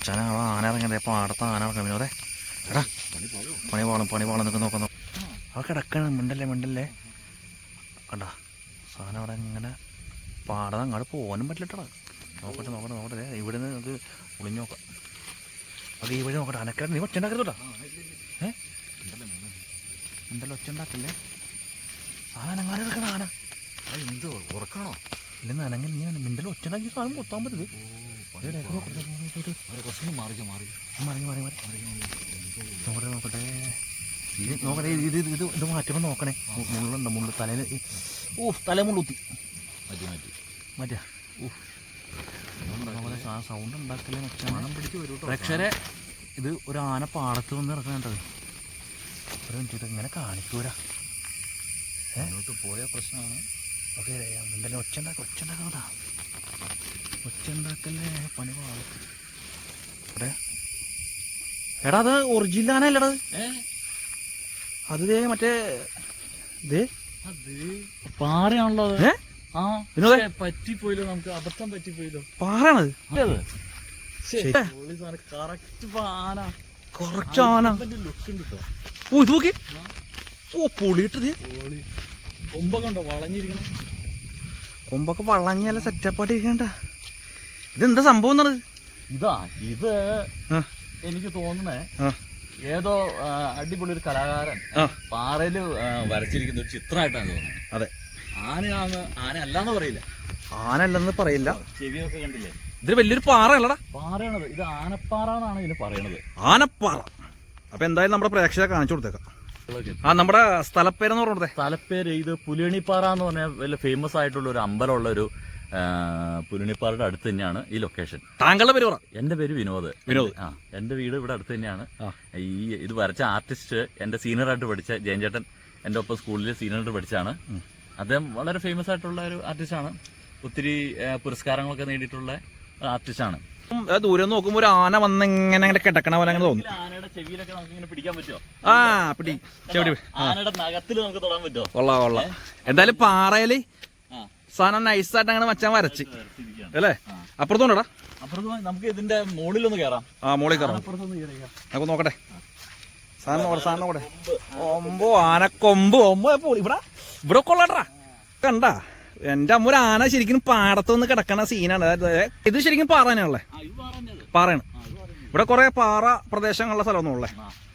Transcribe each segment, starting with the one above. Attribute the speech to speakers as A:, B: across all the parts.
A: മച്ചാനെ ആ ആന ഇറങ്ങണ്ടേ അടുത്ത ആന ഇറങ്ങണം വിനോദേ എടാ പണി പോകണം പണി പോകണം എന്നൊക്കെ നോക്കുന്നു. ആ കിടക്കണം മിണ്ടല്ലേ മിണ്ടല്ലേ? കണ്ടാ? സാധനം അവിടെ ഇങ്ങനെ പാടം അങ്ങോട്ട് പോകാനും പറ്റില്ലട്ടാ. നോക്കട്ടെ നോക്കട്ടെ നോക്കട്ടെ. ഇവിടെ നിന്ന് നമുക്ക് ഒളിഞ്ഞു നോക്കാം. അത് ഈ വഴി നോക്കട്ടെ. അനക്കാട് നീ ഒച്ച ഉണ്ടാക്കരുതോട്ടാ ഏ? എന്തല്ലോ ഒച്ച ഉണ്ടാക്കില്ലേ ആന അങ്ങനെ എടുക്കണ ആന
B: എന്ത് ഉറക്കണോ
A: ഇല്ലെന്ന് അനങ്ങനെ നീ മിണ്ടൽ ഒച്ചുണ്ടാക്കി സാധനം കൊത്താൻ പറ്റത്
B: കുറച്ചുകൂടി മാറിക്കോ മാറിക്കോ
A: മറി മറി മറി നോക്കട്ടെ നോക്കട്ടെ ഇത് നോക്കട്ടെ ഇത് ഇത് ഇത് ഇത് മാറ്റുമ്പോൾ നോക്കണേ മുള്ളുണ്ട് മുള്ളു തലയിൽ ഓ തല മുള്ളുത്തി
B: മാറ്റി മാറ്റി
A: മറ്റേ സൗണ്ട് ഉണ്ടാക്കലേ പ്രേക്ഷകരെ ഇത് ഒരു ആന പാടത്ത് വന്ന് ഇറക്കണേണ്ടത് ഒരു മിനിറ്റ് ഇത് ഇങ്ങനെ കാണിക്കൂരാ
B: പോയ പ്രശ്നമാണ്.
A: ഓക്കെ ഒച്ച ഉണ്ടാക്ക ഒച്ച പണി പാടും എടേ. അത് ഒറിജിനൽ ആനല്ലടാ അത്? ദേ മറ്റേ ദേ.
B: പാറയാണല്ലോ അത്. ആ. പറ്റിപ്പോയില്ലോ നമുക്ക്. അബദ്ധം പറ്റിപ്പോയില്ലോ. കറക്റ്റ് ആന. കേട്ടോ
A: ഓ ഇത് നോക്കി. ഓ പൊളിയിട്ടത്
B: ഓളി കൊമ്പൊക്കെ ഉണ്ടോ? വളഞ്ഞിരിക്കണം.
A: കൊമ്പൊക്കെ വള്ളങ്ങിയാല സെറ്റപ്പായിട്ട് ഇരിക്കണ്ട ഇതെന്താ സംഭവം എന്നത്
B: ഇതാ ഇത് എനിക്ക് തോന്നണേ
A: ആ.
B: ഏതോ അടിപൊളി ഒരു കലാകാരൻ പാറയിൽ വരച്ചിരിക്കുന്ന ഒരു ചിത്രമായിട്ടാണ് തോന്നുന്നത്.
A: അതെ.
B: ആനയാന്ന് ആന അല്ലാന്ന് പറയില്ല.
A: ആന ആനല്ലെന്ന് പറയില്ല.
B: ചെവിയൊക്കെ കണ്ടില്ലേ?
A: ഇത് വലിയൊരു പാറയല്ലടാ.
B: പാറയാണത്. ഇത് ആനപ്പാറ എന്നാണ് ഇതിന് പറയണത്.
A: ആനപ്പാറ. അപ്പൊ എന്തായാലും നമ്മുടെ പ്രേക്ഷകരെ കാണിച്ചു കൊടുത്തേക്കാം. ആ നമ്മുടെ സ്ഥലപ്പേരെന്ന് പറഞ്ഞത്
B: സ്ഥലപ്പേര് ഇത് പുലിയണിപ്പാറ എന്ന് പറഞ്ഞാൽ വലിയ ഫേമസ് ആയിട്ടുള്ള ഒരു അമ്പലമുള്ള ഒരു ആ, പുലിയണിപ്പാറയുടെ അടുത്ത് തന്നെയാണ് ഈ ലൊക്കേഷൻ
A: താങ്കളുടെ പേര് പറ.
B: എന്റെ പേര് വിനോദ്.
A: വിനോദ്.
B: ആ എന്റെ വീട് ഇവിടെ അടുത്ത് തന്നെയാണ്. ഈ ഇത് വരച്ച ആർട്ടിസ്റ്റ് എന്റെ സീനിയറായിട്ട് പഠിച്ച ജയൻചേട്ടൻ എന്റെ ഒപ്പം സ്കൂളിൽ സീനിയറായിട്ട് പഠിച്ചാണ് അദ്ദേഹം വളരെ ഫേമസ് ആയിട്ടുള്ള ഒരു ആർട്ടിസ്റ്റാണ് ഒത്തിരി പുരസ്കാരങ്ങളൊക്കെ നേടിയിട്ടുള്ള ആർട്ടിസ്റ്റാണ്
A: ദൂരം ആ ദൂരെ നിന്ന് നോക്കുമ്പോ ഒരു ആന വന്ന് ഇങ്ങനെ അങ്ങനെ കിടക്കണ പോലെ അങ്ങനെ തോന്നുന്നു
B: ആനയുടെ ചെവിയിലൊക്കെ നമുക്ക് ഇങ്ങനെ പിടിക്കാൻ പറ്റുമോ
A: ആ പിടി.
B: ആനയുടെ നഖത്തിൽ നമുക്ക് തൊടാൻ പറ്റുമോ
A: കൊള്ളാം കൊള്ളാം. എന്തായാലും
B: പാറയിൽ
A: സാധനം നൈസായിട്ട് അങ്ങനെ മച്ചാൻ വരച്ച്. അല്ലേ? അപ്പുറത്തോണ്ടടാ.
B: അപ്പുറത്ത് നമുക്ക് ഇതിന്റെ മുകളിലൊന്ന് കയറാം
A: ആ മോളിൽ കയറാം നമുക്ക് നോക്കട്ടെ. സാധനം നോക്കട്ടെ സാധനം നോക്കട്ടെ. ഒമ്പോ ആനക്കൊമ്പ് ഒമ്പോ ഇവിടെ ഇവിടെ കൊള്ളാട്ടാ കണ്ടാ? എന്റെ അമ്മ ഒരു ആന ശരിക്കും പാടത്തുനിന്ന് കിടക്കണ സീനാണ് ഇത് ശരിക്കും പാറ തന്നെയാണല്ലേ?
B: ആ ഇത് പറഞ്ഞത്
A: പാറയാണ്. ഇവിടെ കുറെ പാറ പ്രദേശങ്ങളുള്ള സ്ഥലമൊന്നുമുള്ളേ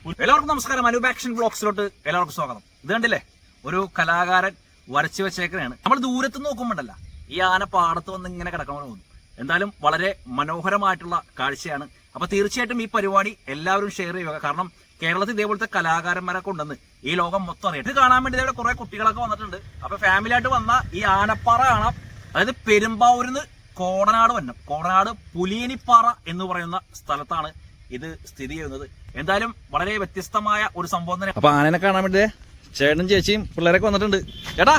B: ഉള്ളേ
A: എല്ലാവർക്കും നമസ്കാരം. അനൂപ് ആക്ഷൻ ബ്ലോക്സിലോട്ട് എല്ലാവർക്കും സ്വാഗതം. ഇത് കണ്ടില്ലേ? ഒരു കലാകാരൻ വരച്ചു വെച്ചേക്കണയാണ് നമ്മൾ ദൂരത്ത് നോക്കുമ്പോണ്ടല്ല. ഈ ആന പാടത്ത് വന്ന് ഇങ്ങനെ കിടക്കണമെന്ന് തോന്നും എന്തായാലും വളരെ മനോഹരമായിട്ടുള്ള കാഴ്ചയാണ്. അപ്പൊ തീർച്ചയായിട്ടും ഈ പരിപാടി എല്ലാവരും ഷെയർ ചെയ്യുക. കാരണം കേരളത്തിൽ ഇതേപോലത്തെ കലാകാരന്മാരെ കൊണ്ടുവന്ന് ഈ ലോകം മൊത്തം അറിയാം. ഇത് കാണാൻ വേണ്ടി ഇവിടെ കുറെ കുട്ടികളൊക്കെ വന്നിട്ടുണ്ട്. അപ്പൊ ഫാമിലി ആയിട്ട് വന്ന ഈ ആനപ്പാറ കാണാം. അതായത് പെരുമ്പാവൂരിൽ നിന്ന് കോടനാട് വന്നം. കോടനാട് പുലിയനിപ്പാറ എന്ന് പറയുന്ന സ്ഥലത്താണ് ഇത് സ്ഥിതി ചെയ്യുന്നത്. എന്തായാലും വളരെ വ്യത്യസ്തമായ ഒരു സംഭവം തന്നെ അപ്പൊ ആനനെ കാണാൻ വേണ്ടി ചേട്ടനും ചേച്ചിയും പിള്ളേരൊക്കെ വന്നിട്ടുണ്ട്. ചേട്ടാ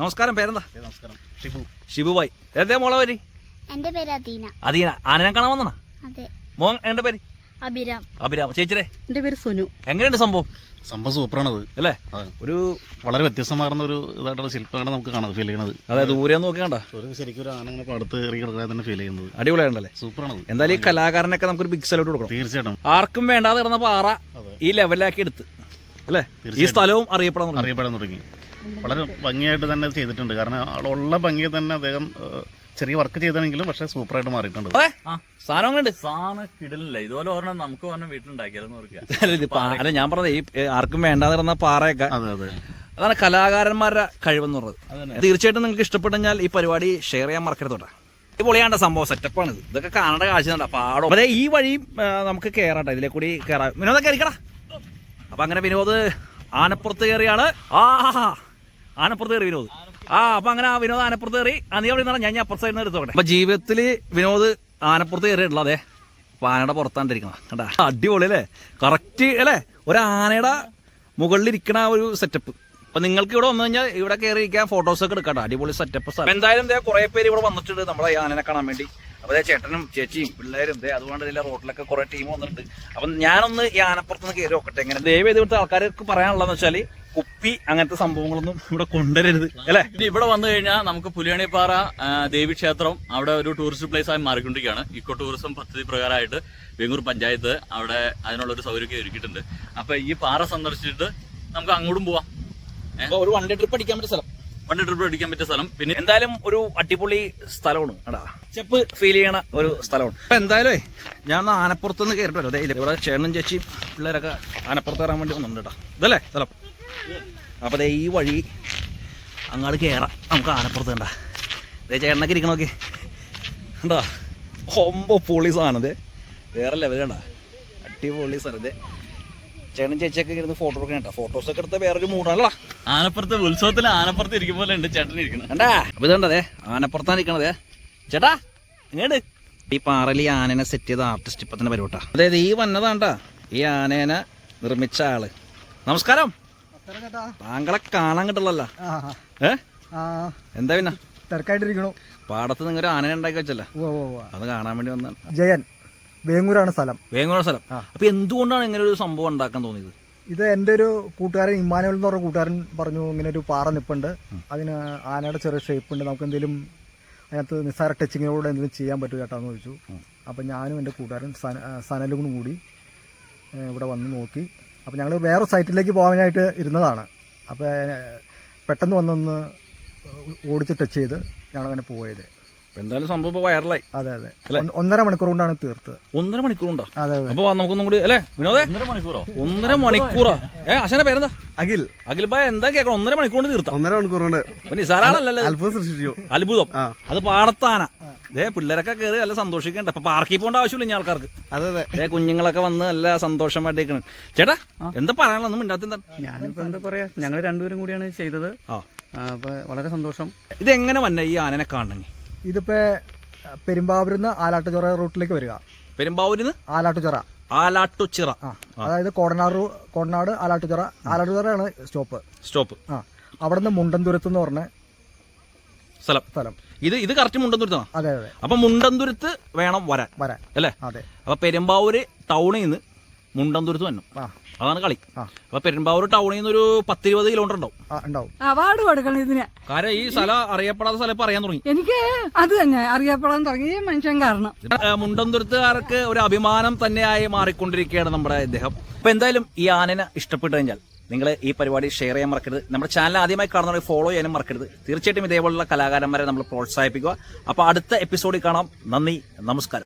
A: നമസ്കാരം പേരെന്താ?
B: നമസ്കാരം. ഷിബു.
A: ഷിബുബായ് ഏതേ മോളെ പേര്?
C: എന്റെ പേര് അദീന.
A: അദീന. ആനനെ കാണാൻ വന്നാ
C: അതെ.
A: മോൻ എന്റെ പേര്?
C: അഭിരാം.
A: അഭിരാം. ചേച്ചിരെ
C: എന്റെ പേര് സുനു.
A: എങ്ങനെയുണ്ട് സംഭവം?
D: സംഭവം സൂപ്പറാണത്.
A: അല്ലേ. ഒരു
D: വളരെ വ്യത്യസ്തമാർന്ന ഒരു ഇതായിട്ടുള്ള ശില്പമാണ് നമുക്ക് കാണാൻ ഫീൽ ചെയ്യണത്
A: അതായത് ദൂരെ നോക്കി കണ്ട?
D: ശരിക്കും ഒരു ആന ഇങ്ങനെ പടുത്ത് എറിയ കിടക്കാൻ തന്നെ ഫീൽ ചെയ്യുന്നത്.
A: അടിപൊളിയാണല്ലേ?
D: സൂപ്പറാണത്.
A: എന്തായാലും ഈ കലാകാരനൊക്കെ നമുക്കൊരു ബിഗ് സെലോട്ട് കൊടുക്കണം.
D: തീർച്ചയായിട്ടും.
A: ആർക്കും വേണ്ടാതെ കിടന്ന പാറ ഈ ലെവലിലാക്കി എടുത്ത്. അല്ലേ? ഈ സ്ഥലവും അറിയപ്പെടാൻ തുടങ്ങി.
D: അറിയപ്പെടാൻ തുടങ്ങി. വളരെ ഭംഗിയായിട്ട് തന്നെ ചെയ്തിട്ടുണ്ട്. കാരണം ഉള്ള ഭംഗി തന്നെ അദ്ദേഹം ചെറിയ വർക്ക് ചെയ്താണെങ്കിലും പക്ഷേ സൂപ്പറായിട്ട് മാറിയിട്ടുണ്ട്.
A: സാധനം
B: സാധനം കിടലില്ല. ഇതുപോലെ ഒരെണ്ണം നമുക്ക് പറഞ്ഞ
A: അല്ല ഞാൻ പറഞ്ഞത് ഈ ആർക്കും വേണ്ടാതിരുന്ന കിടന്ന പാറയൊക്കെ
D: അതെ അതെ.
A: അതാണ് കലാകാരന്മാരുടെ കഴിവെന്ന് പറഞ്ഞത്. തീർച്ചയായിട്ടും നിങ്ങൾക്ക് ഇഷ്ടപ്പെട്ടെങ്കിൽ ഈ പരിപാടി ഷെയർ ചെയ്യാൻ മറക്കരുത് കേട്ടോ ഇത് പൊളിയാണ്ട സംഭവം സെറ്റപ്പാണ് ഇത് ഇതൊക്കെ കാണേണ്ട കാഴ്ച പാടോ. അതെ ഈ വഴിയും നമുക്ക് കയറാട്ടോ ഇതിലെ കൂടി കയറാം വിനോദം കയറിക്കടാ അപ്പൊ അങ്ങനെ വിനോദ് ആനപ്പുറത്ത് കയറിയാണ്. ആ. ആനപ്പുറത്ത് കയറി വിനോദ്. ആ അപ്പൊ അങ്ങനെ ആ വിനോദ് ആനപ്പുറത്ത് കയറി. നീ അവിടെ നിന്നാണ് ഞാൻ അപ്പുറത്ത് നിന്ന് എടുത്തോട്ടെ അപ്പൊ ജീവിതത്തിൽ വിനോദ് ആനപ്പുറത്ത് കയറിയിട്ടുള്ള അതെ അപ്പൊ ആനയുടെ പുറത്താണ്ടിരിക്കണം കണ്ടാ? അടിപൊളി അല്ലേ കറക്റ്റ് അല്ലേ? ഒരു ആനയുടെ മുകളിലിരിക്കണ ഒരു സെറ്റപ്പ് അപ്പൊ നിങ്ങൾക്ക് ഇവിടെ വന്നു കഴിഞ്ഞാൽ ഇവിടെ കയറി ഇരിക്കാൻ ഫോട്ടോസ് ഒക്കെ എടുക്കാം അടിപൊളി സെറ്റപ്പ് സ്ഥലം എന്തായാലും ദേ കുറെ പേര് ഇവിടെ വന്നിട്ടുണ്ട്. നമ്മളെ ആനനെ കാണാൻ വേണ്ടി. അപ്പൊ ദേ ചേട്ടനും ചേച്ചിയും പിള്ളേരും ദേ അതുകൊണ്ട് ഇതിലെ റോട്ടിലൊക്കെ കുറെ ടീം വന്നിട്ടുണ്ട്. അപ്പം ഞാനൊന്ന് ഈ ആനപ്പുറത്ത് നിന്ന് കയറി നോക്കട്ടെ. എങ്ങനെ? ദയവ് ചെയ്ത് ഇവിടുത്തെ ആൾക്കാർക്ക് പറയാനുള്ളതെന്ന് വെച്ചാൽ കുപ്പി അങ്ങനത്തെ സംഭവങ്ങളൊന്നും ഇവിടെ കൊണ്ടുവരരുത്. അല്ലേ?
B: ഇവിടെ വന്നു കഴിഞ്ഞാൽ നമുക്ക് പുലിയണിപ്പാറ ദേവി ദേവീക്ഷേത്രം അവിടെ ഒരു ടൂറിസ്റ്റ് പ്ലേസ് ആയി മാറിക്കൊണ്ടിരിക്കുകയാണ്. ഇക്കോ ടൂറിസം പദ്ധതി പ്രകാരമായിട്ട് വെങ്ങൂർ പഞ്ചായത്ത് അവിടെ അതിനുള്ള ഒരു സൗകര്യമൊക്കെ ഒരുക്കിയിട്ടുണ്ട്. അപ്പൊ ഈ പാറ സന്ദർശിച്ചിട്ട് നമുക്ക് അങ്ങോട്ടും പോവാം.
A: അപ്പൊ ഒരു വൺ ഡേ ട്രിപ്പ് അടിക്കാൻ പറ്റിയ സ്ഥലം.
B: വണ്ടി ട്രിപ്പ് അടിക്കാൻ പറ്റിയ സ്ഥലം. പിന്നെ
A: എന്തായാലും ഒരു അടിപൊളി സ്ഥലമാണ് എടാ ചെപ്പ്. ഫീൽ ചെയ്യണ ഒരു സ്ഥലമാണ്. അപ്പൊ എന്തായാലും ഞാൻ ഒന്ന് ആനപ്പുറത്തുനിന്ന് കയറിട്ട് വരാം ഇവിടെ ചേട്ടനും ചേച്ചി പിള്ളേരൊക്കെ ആനപ്പുറത്ത് കയറാൻ വേണ്ടി വന്നിട്ടുണ്ട് കേട്ടോ. ഇതല്ലേ സ്ഥലം? അപ്പൊ ദേ ഈ വഴി അങ്ങോട്ട് കയറാം നമുക്ക് ആനപ്പുറത്ത് കണ്ട. ദേ ചേട്ടനൊക്കെ ഇരിക്കണോക്കെ കണ്ടോ? ഒമ്പ പൊളി സാധനം ദേ. വേറെ ലെവൽ കണ്ട. അടിപൊളി സ്ഥലം ദേ ചേട്ടനും ചേച്ചിയൊക്കെ ഇരുന്ന് ഫോട്ടോ എടുക്കണം കേട്ടോ. ഫോട്ടോസ് ഒക്കെ എടുത്ത വേറൊരു മൂടാണല്ലോ
B: ആനപ്പുറത്ത് ഉത്സവത്തിൽ ആനപ്പുറത്ത് ഇരിക്കും പോലെ ഉണ്ട് ചേട്ടൻ ഇരിക്കുന്നത്.
A: കണ്ടാ? അപ്പൊ ഇതുണ്ടതേ ആനപ്പുറത്താണ് ഇരിക്കണതേ. ചേട്ടാ ഇങ്ങോട്ട് ഈ പാറലി ഈ ആനനെ സെറ്റ് ചെയ്ത ആർട്ടിസ്റ്റ് ഇപ്പൊ തന്നെ പരിപാട്ടാ അതായത് ഈ വന്നതാണ്ടാ ഈ ആനേനെ നിർമ്മിച്ച ആൾ. നമസ്കാരം. താങ്കളെ കാണാൻ കിട്ടല്ലോ ഏ? എന്താ പിന്നെ?
E: തിരക്കായിട്ടിരിക്കണു.
A: പാടത്ത് നിങ്ങൾ ആനനെ ഉണ്ടാക്കി വെച്ചല്ലോ. അത് കാണാൻ വേണ്ടി വന്നാണ്
E: ജയൻ. വേങ്ങൂരാണ് സ്ഥലം.
A: വേങ്ങൂരാണ് സ്ഥലം. അപ്പൊ എന്തുകൊണ്ടാണ് ഇങ്ങനെ ഒരു സംഭവം ഉണ്ടാക്കാൻ തോന്നിയത്?
E: ഇത് എന്റെ ഒരു കൂട്ടുകാരൻ ഇമ്മാനുവൽ എന്ന് പറഞ്ഞ കൂട്ടുകാരൻ പറഞ്ഞു ഇങ്ങനെ ഒരു പാറ നിപ്പുണ്ട്. അതിന് ആനയുടെ ചെറിയ ഷേപ്പ് ഉണ്ട്. നമുക്ക് എന്തെങ്കിലും അതിനകത്ത് നിസ്സാര ടച്ചിങ്ങിനോട് എന്തെങ്കിലും ചെയ്യാൻ പറ്റുമോ ചേട്ടാന്ന് ചോദിച്ചു. അപ്പം ഞാനും എന്റെ കൂട്ടുകാരൻ സനലും കൂടി ഇവിടെ വന്ന് നോക്കി. അപ്പം ഞങ്ങൾ വേറെ സൈറ്റിലേക്ക് പോകാനായിട്ട് ഇരുന്നതാണ്. അപ്പോൾ പെട്ടെന്ന് വന്നൊന്ന് ഓടിച്ച് ടച്ച് ചെയ്ത് ഞങ്ങളങ്ങനെ പോയത്.
A: അപ്പൊ എന്തായാലും സംഭവം ഇപ്പൊ വൈറലായി
E: അതെ അതെ. ഒന്ന് ഒന്നര മണിക്കൂർ കൊണ്ടാണ് തീർത്തത്.
A: ഒന്നര മണിക്കൂറുണ്ടോ
E: അതെ അതെ.
A: അപ്പൊ നമുക്കൊന്നും കൂടി അല്ലേ? വിനോദേ?
B: ഒന്നര മണിക്കൂറോ?
A: ഒന്നര മണിക്കൂറാ. ഏ അശനെ പേരെന്താ?
F: അഖിൽ.
A: അഖിൽ ഭായ് എന്താ കേക്കണം? ഒന്നര മണിക്കൂർ കൊണ്ട് തീർത്ത.
F: ഒന്നര മണിക്കൂർ കൊണ്ട്.
A: നിസാറാണല്ലോ
F: അത്ഭുതം സൃഷ്ടിച്ചു.
A: അത്ഭുതം. അത് പാടത്താന. ദേ പിള്ളേരൊക്കെ കയറി നല്ല സന്തോഷിക്കണ്ട. അപ്പൊ പാർക്കിൽ പോകേണ്ട ആവശ്യമില്ല ഇനി ആൾക്കാർക്ക്.
F: അതെ അതെ.
A: ദേ കുഞ്ഞുങ്ങളൊക്കെ വന്ന് നല്ല സന്തോഷമായിട്ട് ഇരിക്കണം ചേട്ടാ എന്താ പറയാനുള്ള ഒന്നും മിണ്ടാത്ത എന്താ?
G: ഞാനിപ്പോ എന്താ പറയാ? ഞങ്ങൾ രണ്ടുപേരും കൂടിയാണ് ചെയ്തത്. അപ്പൊ വളരെ സന്തോഷം.
A: ഇതെങ്ങനെ എങ്ങനെ വന്ന ഈ ആനനെ കാണണമെങ്കിൽ
E: ഇതിപ്പോൾ പെരുമ്പാവൂരിൽ നിന്ന് ആലാട്ടുചിറ റൂട്ടിലേക്ക് വരിക.
A: പെരുമ്പാവൂരിന്ന്?
E: ആലാട്ടുചിറ.
A: ആലാട്ടുച്ചിറ
E: ആ അതായത് കോടനാട് കോടനാട് ആലാട്ടുചിറ. ആലാട്ടുചിറയാണ് സ്റ്റോപ്പ്.
A: സ്റ്റോപ്പ്.
E: ആ അവിടെ നിന്ന് മുണ്ടന്തുരത്ത് എന്ന് പറഞ്ഞ
A: സ്ഥലം.
E: സ്ഥലം.
A: ഇത് ഇത് കറക്റ്റ് മുണ്ടന്തുരത്ത്
E: അതെ അതെ.
A: അപ്പൊ മുണ്ടന്തുരത്ത് വേണം വരാൻ.
E: വരാൻ.
A: അല്ലേ?
E: അതെ.
A: അപ്പൊ പെരുമ്പാവൂര് ടൗണിൽ നിന്ന് മുണ്ടന്തുരുത്ത് വന്നു. അതാണ് കളി. അപ്പൊ പെരുമ്പാവൂർ ടൗണിൽ നിന്ന് ഒരു പത്തിരുപത് കിലോമീറ്റർ ഉണ്ടാവും.
E: ആ ഉണ്ടാവും.
H: അവാർഡ് കൊടുക്കണം ഇതിന്.
A: കാരണം ഈ സ്ഥലം അറിയപ്പെടാത്ത സ്ഥലം ഇപ്പൊ അറിയാൻ തുടങ്ങി.
H: എനിക്ക് അത് തന്നെ അറിയപ്പെടാൻ തുടങ്ങി മനുഷ്യൻ കാരണം.
A: മുണ്ടന്തുരുത്തുകാർക്ക് ഒരു അഭിമാനം തന്നെയായി മാറിക്കൊണ്ടിരിക്കുകയാണ് നമ്മുടെ ഇദ്ദേഹം. അപ്പൊ എന്തായാലും ഈ ആനനെ ഇഷ്ടപ്പെട്ടു കഴിഞ്ഞാൽ നിങ്ങൾ ഈ പരിപാടി ഷെയർ ചെയ്യാൻ മറക്കരുത്. നമ്മുടെ ചാനൽ ആദ്യമായി കാണുന്നവർ ഫോളോ ചെയ്യാനും മറക്കരുത്. തീർച്ചയായിട്ടും ഇതേപോലുള്ള കലാകാരന്മാരെ നമ്മൾ പ്രോത്സാഹിപ്പിക്കുക. അപ്പോൾ അടുത്ത എപ്പിസോഡിൽ കാണാം. നന്ദി നമസ്കാരം.